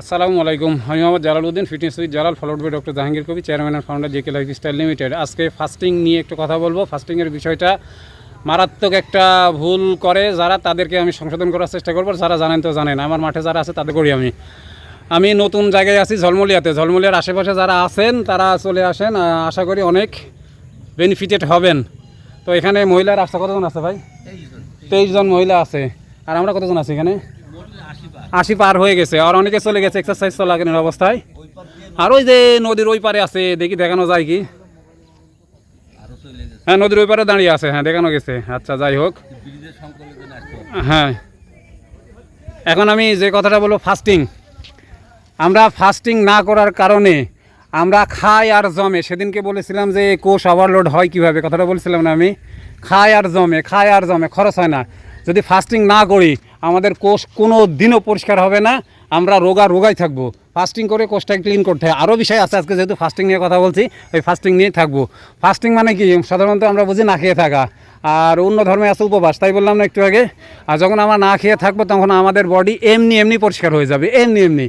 আসসালামু আলাইকুম। আমি Mohammad Jalaluddin fitness with Jalal followed by doctor Jahangir Kabir chairman and founder JK lifestyle limited আজকে fasting নিয়ে একটু কথা বলব। ফাস্টিংয়ের বিষয়টা মারাত্মক একটা ভুল করে। যারা তাদেরকে আমি সংশোধন করার চেষ্টা করব যারা জানেন তো জানেন। আমার মাঠে যারা আছে তাদের করি আমি। আমি নতুন জায়গায় আছি ঝলমলিয়াতে। ঝলমলিয়ার আশেপাশে যারা আছেন তারা চলে আসেন। আশা করি অনেক বেনিফিটেড হবেন। তো এখানে মহিলার রাস্তা কতজন আছে ভাই? তেইশ জন মহিলা আছে। আর আমরা কতজন আছি এখানে? আশি পার হয়ে গেছে। আর অনেকে চলে গেছে এক্সারসাইজ চলাকালীন অবস্থায়। আর ওই যে নদীর ওই পারে আছে, দেখি দেখানো যায় কি? হ্যাঁ নদীর ওই পারে দাঁড়িয়ে আছে হ্যাঁ দেখানো গেছে। আচ্ছা যাই হোক। হ্যাঁ। এখন আমি যে কথাটা বলব ফাস্টিং আমরা ফাস্টিং না করার কারণে আমরা খাই আর জমে। সেদিনকে বলেছিলাম যে কোষ ওভারলোড হয় কীভাবে? কথাটা বলছিলাম না আমি। খাই আর জমে, খাই আর জমে, খরচ হয় না। যদি ফাস্টিং না করি আমাদের কোষ কোনো দিনও পরিষ্কার হবে না। আমরা রোগা রোগাই থাকব। ফাস্টিং করে কোষটা ক্লিন করতে হয়। আরও বিষয় আছে আজকে যেহেতু ফাস্টিং নিয়ে কথা বলছি, ওই ফাস্টিং নিয়ে থাকব। ফাস্টিং মানে কি? সাধারণত আমরা বুঝি না খেয়ে থাকা। আর অন্য ধর্মে আছে উপবাস, তাই বললাম না একটু আগে। আর যখন আমরা না খেয়ে থাকব, তখন আমাদের বডি এমনি এমনি পরিষ্কার হয়ে যাবে, এমনি এমনি।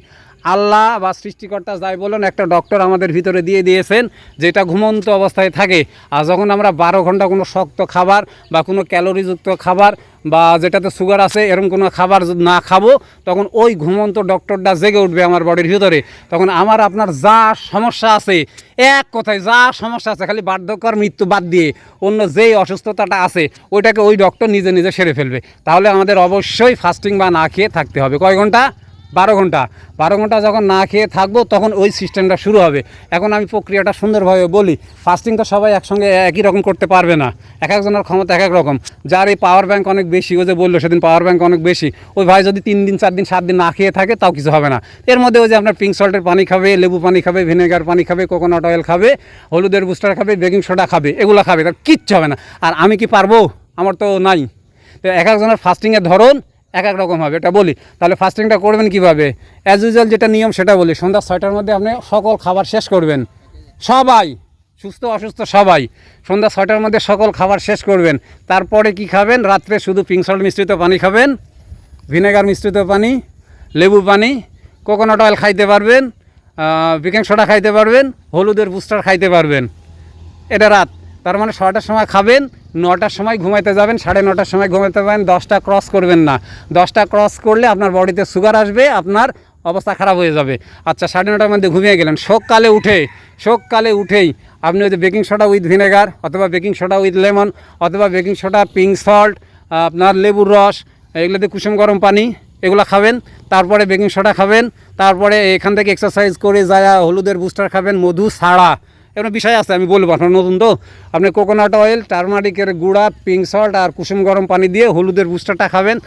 আল্লাহ বা সৃষ্টিকর্তা যাই বলুন, একটা ডক্টর আমাদের ভিতরে দিয়ে দিয়েছেন, যেটা ঘুমন্ত অবস্থায় থাকে। আর যখন আমরা বারো ঘণ্টা কোনো শক্ত খাবার বা কোনো ক্যালোরিযুক্ত খাবার বা যেটাতে সুগার আছে, এরকম কোনো খাবার না খাব, তখন ওই ঘুমন্ত ডক্টরটা জেগে উঠবে আমার বডির ভিতরে। তখন আমার আপনার যা সমস্যা আছে, এক কথায় যা সমস্যা আছে, খালি বার্ধক্যর মৃত্যু বাদ দিয়ে, অন্য যেই অসুস্থতাটা আছে, ওইটাকে ওই ডক্টর নিজে নিজে সেরে ফেলবে। তাহলে আমাদের অবশ্যই ফাস্টিং বা না খেয়ে থাকতে হবে। কয় ঘণ্টা? বারো ঘণ্টা। বারো ঘণ্টা যখন না খেয়ে থাকব, তখন ওই সিস্টেমটা শুরু হবে। এখন আমি প্রক্রিয়াটা সুন্দরভাবে বলি ফাস্টিং তো সবাই একসঙ্গে একই রকম করতে পারবে না। এক একজনের ক্ষমতা এক এক রকম। যার এই পাওয়ার ব্যাংক অনেক বেশি, ও যে বলল সেদিন পাওয়ার ব্যাংক অনেক বেশি, ওই ভাই যদি তিন দিন, চার দিন, সাত দিন না খেয়ে থাকে, তাও কিছু হবে না। এর মধ্যে ওই যে আপনার পিঙ্ক সল্টের পানি খাবে, লেবু পানি খাবে ভিনেগার পানি খাবে কোকোনাট অয়েল খাবে, হলুদের বুস্টার খাবে বেকিং সোডা খাবে, এগুলো খাবে, তার কিচ্ছু হবে না। আর আমি কি পারব? আমার তো নাই। তো এক একজনের ফাস্টিংয়ের ধরন এক এক রকম হবে, এটা বলি। তাহলে ফাস্টিংটা করবেন কীভাবে? অ্যাজ ইউজুয়াল যেটা নিয়ম সেটা বলি। সন্ধ্যা ছয়টার মধ্যে আপনি সকল খাবার শেষ করবেন। সবাই, সুস্থ অসুস্থ সবাই, সন্ধ্যা ছয়টার মধ্যে সকল খাবার শেষ করবেন। তারপরে কি খাবেন? রাত্রে শুধু পিঙ্ক সল্ট মিশ্রিত পানি খাবেন ভিনেগার মিশ্রিত পানি, লেবু পানি কোকোনাট অয়েল খাইতে পারবেন বেকিং সোডা খাইতে পারবেন, হলুদের বুস্টার খাইতে পারবেন। এটা রাত। তার মানে ছটার সময় খাবেন, নটার সময় ঘুমাইতে যাবেন, সাড়ে নটার সময় ঘুমাইতে পারেন দশটা ক্রস করবেন না। দশটা ক্রস করলে আপনার বডিতে সুগার আসবে, আপনার অবস্থা খারাপ হয়ে যাবে। আচ্ছা সাড়ে নটার মধ্যে ঘুমিয়ে গেলেন। শোককালে উঠে, শোককালে উঠেই আপনি ওই যে বেকিং সোডা উইথ ভিনেগার অথবা বেকিং সোডা উইথ লেমন অথবা বেকিং সোডা, পিঙ্ক সল্ট, আপনার লেবুর রস এগুলোতে কুসুম গরম পানি, এগুলো খাবেন। তারপরে বেকিং সোডা খাবেন। তারপরে এখান থেকে এক্সারসাইজ করে যায় হলুদের বুস্টার খাবেন, মধু ছাড়া এরকম বিষয় আছে, আমি বলব আপনার নতুন তো। আপনি কোকোনাট অয়েল টার্মারিকের গুঁড়া পিঙ্ক সল্ট আর কুসুম গরম পানি দিয়ে হলুদের বুস্টারটা খাবেন।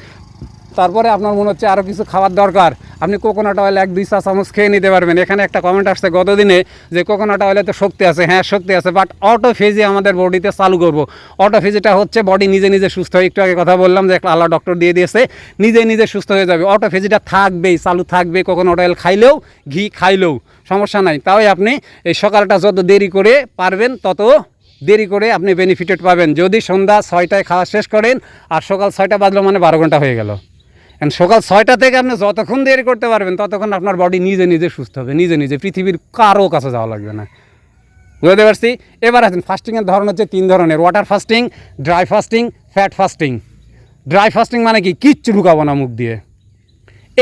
তারপরে আপনার মনে হচ্ছে আরও কিছু খাবার দরকার, আপনি কোকোনাট অয়েল এক, দুই, চা চামচ খেয়ে নিতে পারবেন। এখানে একটা কমেন্ট আসছে গতদিনে যে কোকোনাট অয়েলে তো শক্তি আছে হ্যাঁ শক্তি আছে বাট অটোফেজি আমাদের বডিতে চালু করব। অটোফেজিটা হচ্ছে বডি নিজে নিজে সুস্থ হয়ে একটু আগে কথা বললাম যে একটা আল্লাহ ডক্টর দিয়ে দিয়েছে, নিজে নিজে সুস্থ হয়ে যাবে। অটোফেজিটা থাকবেই, চালু থাকবে কোকোনাট অয়েল খাইলেও, ঘি খাইলেও, সমস্যা নাই। তাই আপনি এই সকালটা যত দেরি করে পারবেন, তত দেরি করে আপনি বেনিফিটেড পাবেন। যদি সন্ধ্যা ছয়টায় খাওয়া শেষ করেন, আর সকাল ছয়টা বাজলো মানে বারো ঘণ্টা হয়ে গেল। এখন সকাল ছয়টা থেকে আপনি যতক্ষণ দেরি করতে পারবেন, ততক্ষণ আপনার বডি নিজে নিজে সুস্থ হবে, নিজে নিজে। পৃথিবীর কারও কাছে যাওয়া লাগবে না। বুঝতে পারছি? এবার আছেন ফাস্টিংয়ের ধরন হচ্ছে তিন ধরনের। Water fasting dry fasting fat fasting dry fasting মানে কি? কিচ্ছু ঢুকাবো না মুখ দিয়ে।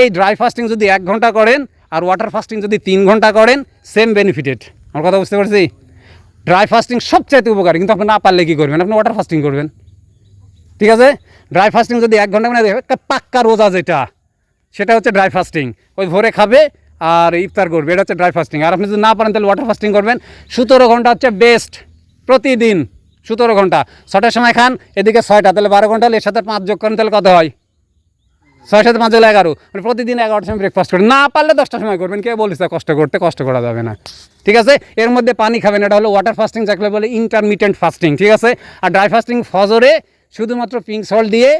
এই ড্রাই ফাস্টিং যদি এক ঘণ্টা করেন, আর ওয়াটার ফাস্টিং যদি তিন ঘণ্টা করেন সেম বেনিফিটেড আমার কথা বুঝতে পারছি? ড্রাই ফাস্টিং সবচাইতে উপকারী, কিন্তু আপনি না পারলে কী করবেন? আপনি ওয়াটার ফাস্টিং করবেন। ঠিক আছে? ড্রাই ফাস্টিং যদি এক ঘণ্টা মানে একটা পাক্কা রোজা যেটা, সেটা হচ্ছে ড্রাই ফাস্টিং ওই ভোরে খাবে আর ইফতার করবে, এটা হচ্ছে ড্রাই ফাস্টিং আর আপনি যদি না পারেন, তাহলে ওয়াটার ফাস্টিং করবেন। সতেরো ঘণ্টা হচ্ছে বেস্ট প্রতিদিন, সতেরো ঘণ্টা। ছটার সময় খান, এদিকে ছয়টা, তাহলে বারো ঘণ্টা এর সাথে পাঁচ যোগ করেন, তাহলে কত হয়? ছয় সাথে পাঁচ হলো এগারো। মানে প্রতিদিন এগারোটার সময় ব্রেকফাস্ট করবেন না পারলে দশটার সময় করবেন। কে বলিস কষ্ট করতে? কষ্ট করা যাবে না। ঠিক আছে? এর মধ্যে পানি খাবেন। এটা হলো ওয়াটার ফাস্টিং যাকে বলে ইন্টারমিডিয়েন্ট ফাস্টিং ঠিক আছে? আর ড্রাই ফাস্টিং ফজরে শুধুমাত্র পিঙ্ক সল্ট দিয়ে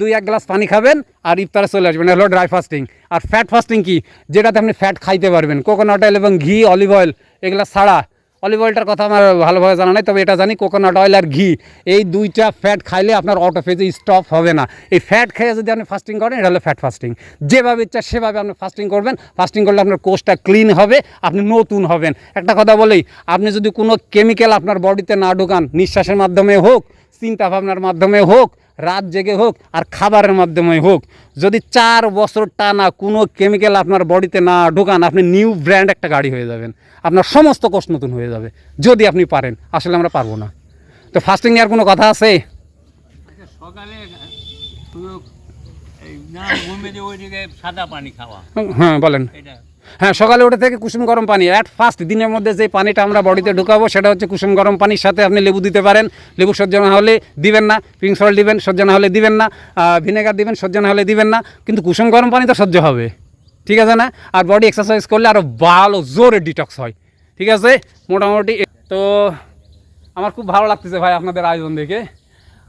দুই এক গ্লাস পানি খাবেন আর ইফতারে চলে আসবেন। হলো ড্রাই ফাস্টিং আর ফ্যাট ফাস্টিং কি? যেটাতে আপনি ফ্যাট খাইতে পারবেন। কোকোনাট অয়েল এবং ঘি অলিভ অয়েল এগুলো ছাড়া। অলিভ অয়েলটার কথা আমার ভালোভাবে জানা নাই, তবে এটা জানি কোকোনাট অয়েল আর ঘি, এই দুইটা ফ্যাট খাইলে আপনার অটোফেজে স্টপ হবে না। এই ফ্যাট খেয়ে যদি আপনি ফাস্টিং করেন, এটা হলো ফ্যাট ফাস্টিং যেভাবে ইচ্ছা সেভাবে আপনি ফাস্টিং করবেন। ফাস্টিং করলে আপনার কোষটা ক্লিন হবে, আপনি নতুন হবেন। একটা কথা বলেই আপনি যদি কোনো কেমিক্যাল আপনার বডিতে না ঢোকান, নিঃশ্বাসের মাধ্যমে হোক চিন্তা ভাবনার মাধ্যমে হোক রাত জেগে হোক আর খাবারের মাধ্যমে হোক যদি চার বছর টানা কোনো কেমিক্যাল আপনার বডিতে না ঢোকান আপনি নিউ ব্র্যান্ড একটা গাড়ি হয়ে যাবেন। আপনার সমস্ত কোষ নতুন হয়ে যাবে যদি আপনি পারেন। আসলে আমরা পারব না। তো ফাস্টিং নেওয়ার কোনো কথা আছে? আচ্ছা, সকালে হ্যাঁ বলেন। এটা হ্যাঁ সকালে উঠে থেকে কুসুম গরম পানি। অ্যাট ফার্স্ট দিনের মধ্যে যে পানিটা আমরা বডিতে ঢুকাবো, সেটা হচ্ছে কুসুম গরম পানির সাথে আপনি লেবু দিতে পারেন। লেবু সহ্য না হলে দিবেন না, পিঙ্ক সল্ট দিবেন সহ্য না হলে দিবেন না ভিনেগার দিবেন সহ্য না হলে দিবেন না, কিন্তু কুসুম গরম পানি তো সহ্য হবে। ঠিক আছে না? আর বডি এক্সারসাইজ করলে আরও ভালো জোরে ডিটক্স হয়। ঠিক আছে? মোটামুটি তো আমার খুব ভালো লাগতেছে ভাই আপনাদের আয়োজন দেখে।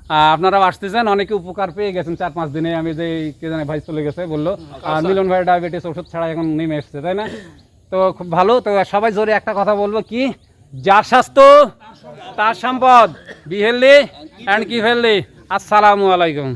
আহ, আপনারাও আসতেছেন অনেকে উপকার পেয়ে গেছেন চার পাঁচ দিনে। আমি যে কে জানে ভাই চলে গেছে বলল। আর মিলন ভাই ডায়াবেটিস ওষুধ ছাড়া এখন নেমে এসছে তাই না? তো খুব ভালো। তো সবাই জোরে একটা কথা বলব কি? যার স্বাস্থ্য তার সম্পদ বি হেলদি অ্যান্ড কি হেলদি আসসালামু আলাইকুম।